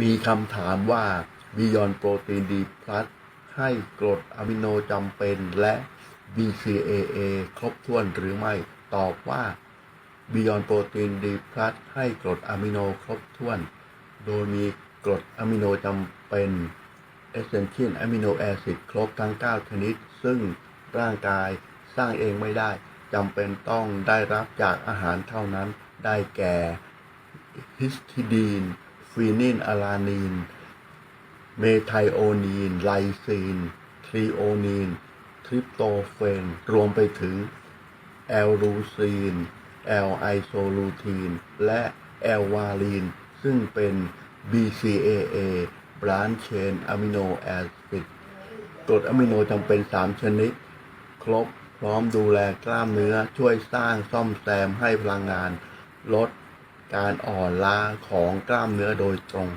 มีคำถามว่า Beyond Protein D Plus ให้กรดอะมิโนจำเป็นและ BCAA ครบถ้วนหรือไม่ ตอบว่า Beyond Protein D Plus ให้กรดอะมิโนครบถ้วน โดยมีกรดอะมิโนจำเป็น Essential Amino Acid ครบทั้ง 9 ชนิด ซึ่งร่างกายสร้างเองไม่ได้จำเป็นต้องได้รับจากอาหารเท่านั้นได้แก่ฮิสทิดีน ฟีนินอะลานีน เมไทโอนีน ไลซีน ทรีโอนีน ทริปโตเฟน รวมไปถึงแอลลูซีน แอลไอโซลูทีน และแอลวาลีน ซึ่งเป็น BCAA branch chain amino acid กรดอะมิโนจำเป็น 3 ชนิด ครบพร้อมดูแลกล้ามเนื้อช่วยสร้างซ่อมแซมให้พลังงาน ลด การอ่อนล้าของกล้ามเนื้อโดยตรง